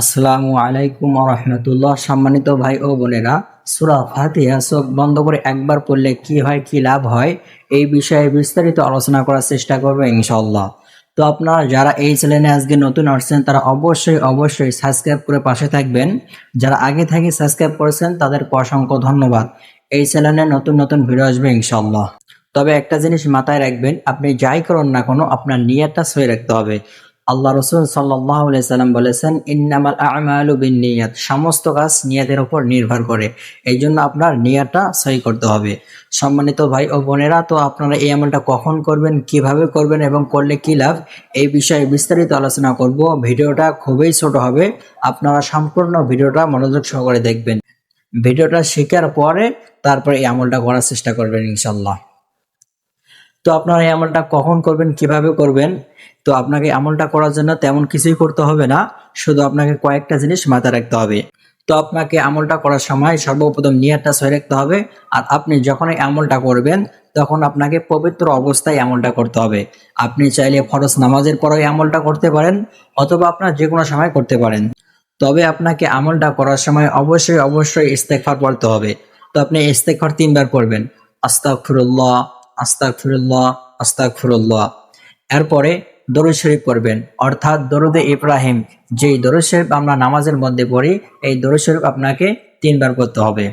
আসসালামু আলাইকুম রহমতুল্লাহ। সম্মানিত ভাই ও বোনেরা, সুরা ফাতিহা চোখ বন্ধ করে একবার পড়লে কি হয়, কি লাভ হয়, এই বিষয়ে বিস্তারিত আলোচনা করার চেষ্টা করবে ইনশাল্লাহ তো আপনারা যারা এই চ্যানেলে আজকে নতুন আসছেন, তারা অবশ্যই অবশ্যই সাবস্ক্রাইব করে পাশে থাকবেন। যারা আগে থেকে সাবস্ক্রাইব করেছেন তাদেরকে অসংখ্য ধন্যবাদ। এই চ্যানেলে নতুন নতুন ভিডিও আসবে ইনশাল্লাহ তবে একটা জিনিস মাথায় রাখবেন, আপনি যাই করুন না কোনো, আপনার নিয়তটা সই রাখতে হবে। আল্লাহ রসুল সাল্লাম বলেছেন, ইন্নামাল আমালু বিন নিয়াত সমস্ত কাজ নিয়াতের উপর নির্ভর করে। এই জন্য আপনার নিয়াতটা সই করতে হবে। সম্মানিত ভাই ও বোনেরা, তো আপনারা এই আমলটা কখন করবেন, কীভাবে করবেন এবং করলে কি লাভ, এই বিষয়ে বিস্তারিত আলোচনা করব। ভিডিওটা খুবই ছোট হবে, আপনারা সম্পূর্ণ ভিডিওটা মনোযোগ সহকারে দেখবেন। ভিডিওটা শেখার পরে তারপরে এই আমলটা করার চেষ্টা করবেন ইনশাল্লাহ তো আপনারা এই আমলটা কখন করবেন, কীভাবে করবেন, তো আপনাকে আমলটা করার জন্য তেমন কিছুই করতে হবে না, শুধু আপনাকে কয়েকটা জিনিস মাথায় রাখতে হবে। তো আপনাকে আমলটা করার সময় সর্বপ্রথম নিয়ারটা সই রাখতে হবে, আর আপনি যখন এই আমলটা করবেন, তখন আপনাকে পবিত্র অবস্থায় আমলটা করতে হবে। আপনি চাইলে ফরজ নামাজের পরে আমলটা করতে পারেন, অথবা আপনার যে কোনো সময় করতে পারেন। তবে আপনাকে আমলটা করার সময় অবশ্যই অবশ্যই ইস্তেকফার পড়তে হবে। তো আপনি ইস্তেকফার তিনবার পড়বেন। আস্তাগফিরুল্লাহ আস্তাগফিরুল্লাহ। এরপরে দরুদ শরীফ পড়বেন। অর্থাৎ দরুদে ইব্রাহিম, যেই দরুদ শরীফ আমরা নামাজের মধ্যে পড়ি, এই দরুদ শরীফ আপনাকে তিনবার করতে হবে।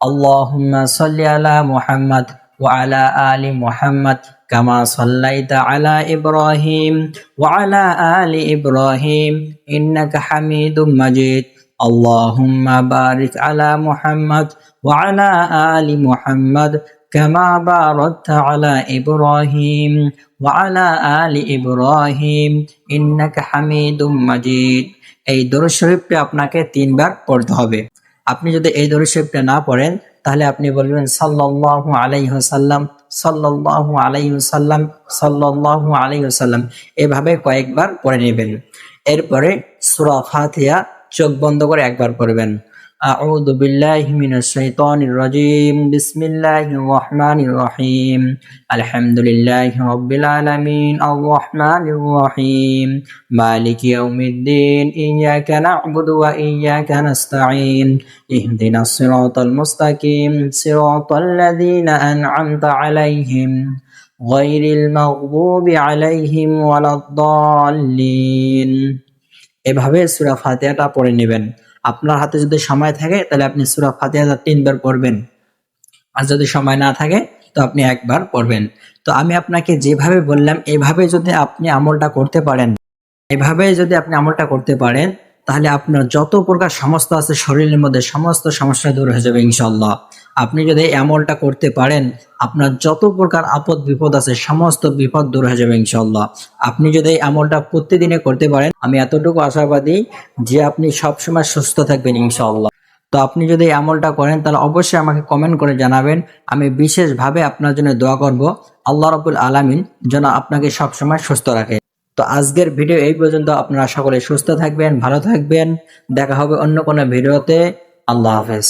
আল্লাহুম্মা সাল্লি আলা মুহাম্মদ ওয়া আলা আলি মুহাম্মদ কামা সাল্লাইতা আলা ইব্রাহিম ওয়া আলা আলি ইব্রাহিম ইন্নাকা হামিদুম মাজিদ। আল্লাহুম্মা বারিক আলা মুহাম্মদ ওয়া আলা আলি মুহাম্মদ كما باركت على إبراهيم وعلى آل إبراهيم إنك حميد مجيد এই দরুদ শরীফটা আপনাকে তিনবার পড়তে হবে আপনি যদি এই দরুদ শরীফটা না পড়েন তাহলে আপনি বলবেন সাল্লাল্লাহু আলাইহি ওয়াসাল্লাম সাল্লাল্লাহু আলাইহি ওয়াসাল্লাম সাল্লাল্লাহু আলাইহি ওয়াসাল্লাম এভাবে কয়েকবার পড়ে নেবেন এরপরে সূরা ফাতিহা চোখ বন্ধ করে একবার পড়বেন أعوذ بالله من الشيطان الرجيم بسم الله الرحمن الرحيم الحمد لله رب العالمين الرحمن الرحيم مالك يوم الدين إياك نعبد وإياك نستعين اهدنا الصراط المستقيم صراط الذين أنعمت عليهم غير المغضوب عليهم ولا الضالين এভাবে সূরা ফাতিহাটা পড়ে নেবেন আপনার হাতে যদি সময় থাকে, তাহলে আপনি সুরা ফাতিহা তিনবার পড়বেন। আর যদি সময় না থাকে, তো আপনি একবার পড়বেন। তো আমি আপনাকে যেভাবে বললাম, এভাবে যদি আপনি আমলটা করতে পারেন, এভাবে যদি আপনি আমলটা করতে পারেন, তাহলে আপনার যত প্রকার সমস্যা আছে, শরীরের মধ্যে সমস্ত সমস্যা দূর হয়ে যাবে ইনশাল্লাহ আপনি যদি আমলটা করতে পারেন, আপনার যত প্রকার আপদ বিপদ আছে, সমস্ত বিপদ দূর হয়ে যাবে ইনশাল্লাহ আপনি যদি এই আমলটা প্রতিদিনে করতে পারেন, আমি এতটুকু আশাবাদী যে আপনি সবসময় সুস্থ থাকবেন ইনশাল্লাহ তো আপনি যদি এই আমলটা করেন, তাহলে অবশ্যই আমাকে কমেন্ট করে জানাবেন। আমি বিশেষভাবে আপনার জন্য দোয়া করব, আল্লাহ রবুল আলামিন যেন আপনাকে সবসময় সুস্থ রাখে। তো আজকের ভিডিও এই পর্যন্ত, আপনারা সকলে সুস্থ থাকবেন, ভালো থাকবেন। দেখা হবে অন্য কোনো ভিডিওতে। আল্লাহ হাফেজ।